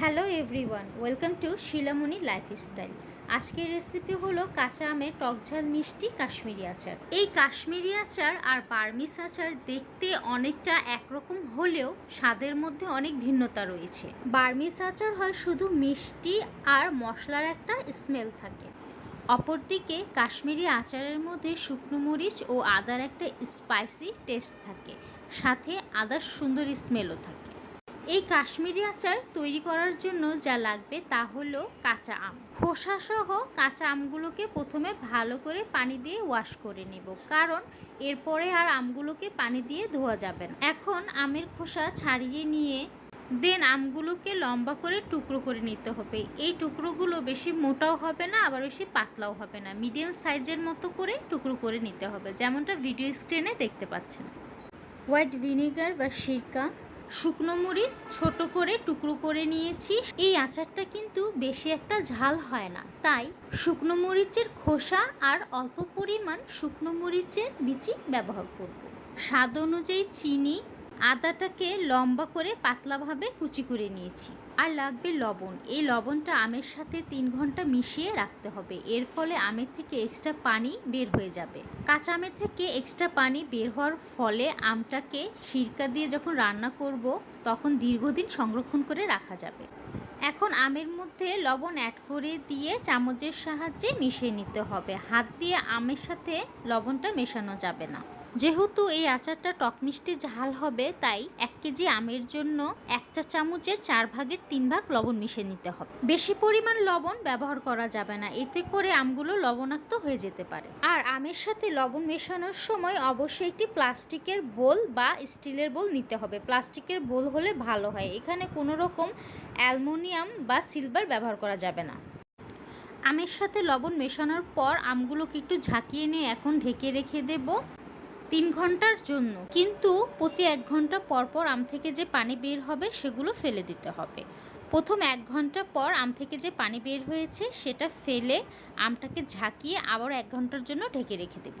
Hello everyone welcome to Shilamoni lifestyle আজকের recipe হলো কাঁচা আমের টকঝাল মিষ্টি কাশ্মীরি আচার। এই কাশ্মীরি আচার আর বার্মিস আচার দেখতে অনেকটা একরকম হলেও স্বাদের মধ্যে অনেক ভিন্নতা রয়েছে। বার্মিস আচার হয় শুধু মিষ্টি আর মশলার একটা স্মেল থাকে। অপরদিকে কাশ্মীরি আচারের মধ্যে শুকনো মরিচ ও আদার একটা স্পাইসি টেস্ট থাকে। সাথে আদার সুন্দর স্মেলও থাকে। এই কাশ্মীরি আচার তৈরি করার জন্য যা লাগবে তা হলো কাঁচা আম। খোসা সহ কাঁচা আমগুলোকে প্রথমে ভালো করে পানি দিয়ে ওয়াশ করে নেব। কারণ এরপরে আর আমগুলোকে পানি দিয়ে ধোয়া যাবে না। এখন আমের খোসা ছাড়িয়ে নিয়ে দেন আমগুলোকে লম্বা করে টুকরো করে নিতে হবে। এই টুকরোগুলো বেশি মোটাও হবে না, আবার বেশি পাতলাও হবে না। মিডিয়াম সাইজের মতো করে টুকরো করে নিতে হবে, যেমনটা ভিডিও স্ক্রিনে দেখতে পাচ্ছেন। হোয়াইট ভিনেগার বা সিরকা শুকনো মরিচ ছোট করে টুকরো করে নিয়েছি। এই আচারটা কিন্তু বেশি একটা ঝাল হয় না। তাই শুকনো মরিচের খোসা আর অল্প পরিমাণ শুকনো মরিচের বিচি ব্যবহার করব। স্বাদ অনুযায়ী চিনি আদাটাকে লম্বা করে পাতলাভাবে কুচি করে নিয়েছি। আর লাগবে লবণ। এই লবণটা আমের সাথে তিন ঘণ্টা মিশিয়ে রাখতে হবে। এর ফলে আমের থেকে এক্সট্রা পানি বের হয়ে যাবে। কাঁচা আমের থেকে এক্সট্রা পানি বের হওয়ার ফলে আমটাকে সিরকা দিয়ে যখন রান্না করব, তখন দীর্ঘদিন সংরক্ষণ করে রাখা যাবে। এখন আমের মধ্যে লবণ অ্যাড করে দিয়ে চামচের সাহায্যে মিশিয়ে নিতে হবে। হাত দিয়ে আমের সাথে লবণটা মেশানো যাবে না। যেহেতু এই আচারটা টক মিষ্টি ঝাল হবে, তাই এক কেজি আমের জন্য একটা চামচের চার ভাগের তিন ভাগ লবণ মিশিয়ে নিতে হবে। বেশি পরিমাণ লবণ ব্যবহার করা যাবে না, এতে করে আমগুলো লবণাক্ত হয়ে যেতে পারে। আর আমের সাথে লবণ মেশানোর সময় অবশ্যই একটি প্লাস্টিকের বোল বা স্টিলের বোল নিতে হবে। প্লাস্টিকের বোল হলে ভালো হয়, এখানে কোনো রকম অ্যালমোনিয়াম বা সিলভার ব্যবহার করা যাবে না। আমের সাথে লবণ মেশানোর পর আমগুলোকে একটু ঝাঁকিয়ে নিয়ে এখন ঢেকে রেখে দেব। তিন ঘণ্টার জন্য। কিন্তু প্রতি এক ঘণ্টা পর পর আম থেকে যে পানি বের হবে, সেগুলো ফেলে দিতে হবে। প্রথম এক ঘণ্টা পর আম থেকে যে পানি বের হয়েছে, সেটা ফেলে আমটাকে ঝাঁকিয়ে আবার এক ঘণ্টার জন্য ঢেকে রেখে দেব।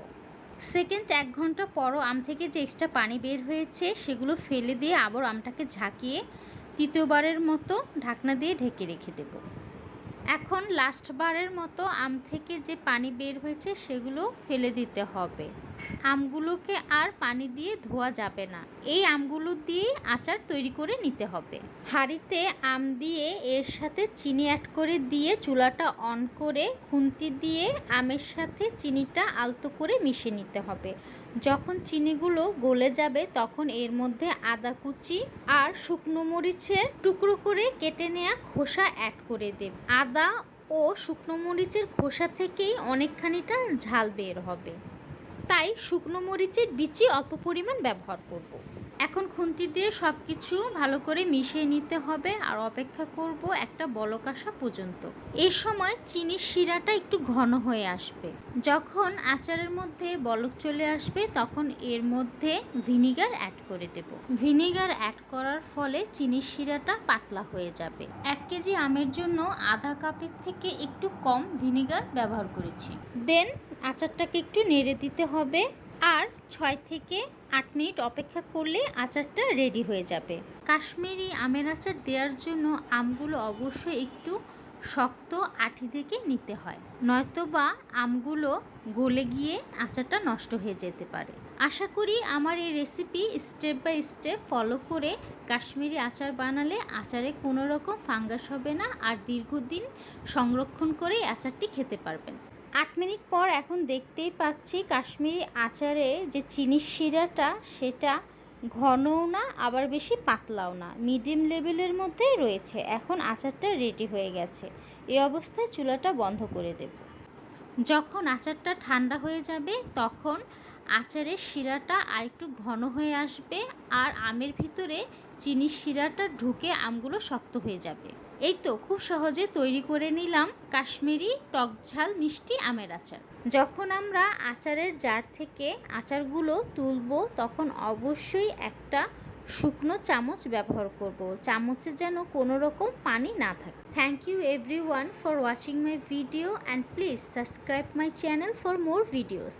সেকেন্ড এক ঘণ্টা পরও আম থেকে যে এক্সট্রা পানি বের হয়েছে, সেগুলো ফেলে দিয়ে আবার আমটাকে ঝাঁকিয়ে তৃতীয়বারের মতো ঢাকনা দিয়ে ঢেকে রেখে দেব। এখন লাস্ট বারের মতো আম থেকে যে পানি বের হয়েছে, সেগুলো ফেলে দিতে হবে। আমগুলোকে আর পানি দিয়ে ধোয়া যাবে না। এই আমগুলো দিয়ে আচার তৈরি করে নিতে হবে। হাঁড়িতে আম দিয়ে এর সাথে চিনি অ্যাড করে দিয়ে চুলাটা অন করে খুন্তি দিয়ে আমের সাথে চিনিটা আলতো করে মিশিয়ে নিতে হবে। যখন চিনিগুলো গলে যাবে তখন এর মধ্যে আদা কুচি আর শুকনো মরিচের টুকরো করে কেটে নেওয়া খোসা অ্যাড করে দেব। আদা ও শুকনো মরিচের খোসা থেকেই অনেকখানিটা ঝাল বের হবে। তাই শুকনো মরিচের বিচি অল্প পরিমাণ ব্যবহার করব। এখন খুন্তি দিয়ে সব কিছু ভালো করে মিশিয়ে নিতে হবে আর অপেক্ষা করব একটা বলক আসা পর্যন্ত। এই সময় চিনির শিরাটা একটু ঘন হয়ে আসবে। যখন আচারের মধ্যে বলক চলে আসবে, তখন এর মধ্যে ভিনিগার অ্যাড করে দেব। ভিনিগার অ্যাড করার ফলে চিনির শিরাটা পাতলা হয়ে যাবে। এক কেজি আমের জন্য আধা কাপের থেকে একটু কম ভিনিগার ব্যবহার করেছি। দেন আচারটাকে একটু নেড়ে দিতে হবে। আর ছয় থেকে আট মিনিট অপেক্ষা করলে আচারটা রেডি হয়ে যাবে। কাশ্মীরি আমের আচার দেওয়ার জন্য আমগুলো অবশ্যই একটু শক্ত আঠি থেকে নিতে হয়। নয়তো বা আমগুলো গলে গিয়ে আচারটা নষ্ট হয়ে যেতে পারে। আশা করি আমার এই recipe step by step follow করে কাশ্মীরি আচার বানালে আচারে কোনো রকম ফাঙ্গাস হবে না আর দীর্ঘদিন সংরক্ষণ করে আচারটি খেতে পারবেন। আট মিনিট পর এখন দেখতেই পাচ্ছি কাশ্মীরি আচারে যে চিনির শিরাটা সেটা ঘনও না, আবার বেশি পাতলাও না। মিডিয়াম লেভেলের মধ্যেই রয়েছে। এখন আচারটা রেডি হয়ে গেছে। এই অবস্থায় চুলাটা বন্ধ করে দেব। যখন আচারটা ঠান্ডা হয়ে যাবে, তখন আচারের শিরাটা আর একটু ঘন হয়ে আসবে আর আমের ভিতরে চিনির শিরাটা ঢুকে আমগুলো শক্ত হয়ে যাবে। এই তো খুব সহজে তৈরি করে নিলাম কাশ্মীরি টক ঝাল মিষ্টি আমের আচার। যখন আমরা আচারের জার থেকে আচারগুলো তুলব, তখন অবশ্যই একটা শুকনো চামচ ব্যবহার করব। চামচে যেন কোনো রকম পানি না থাকে। Thank you everyone for watching my video and please subscribe my channel for more videos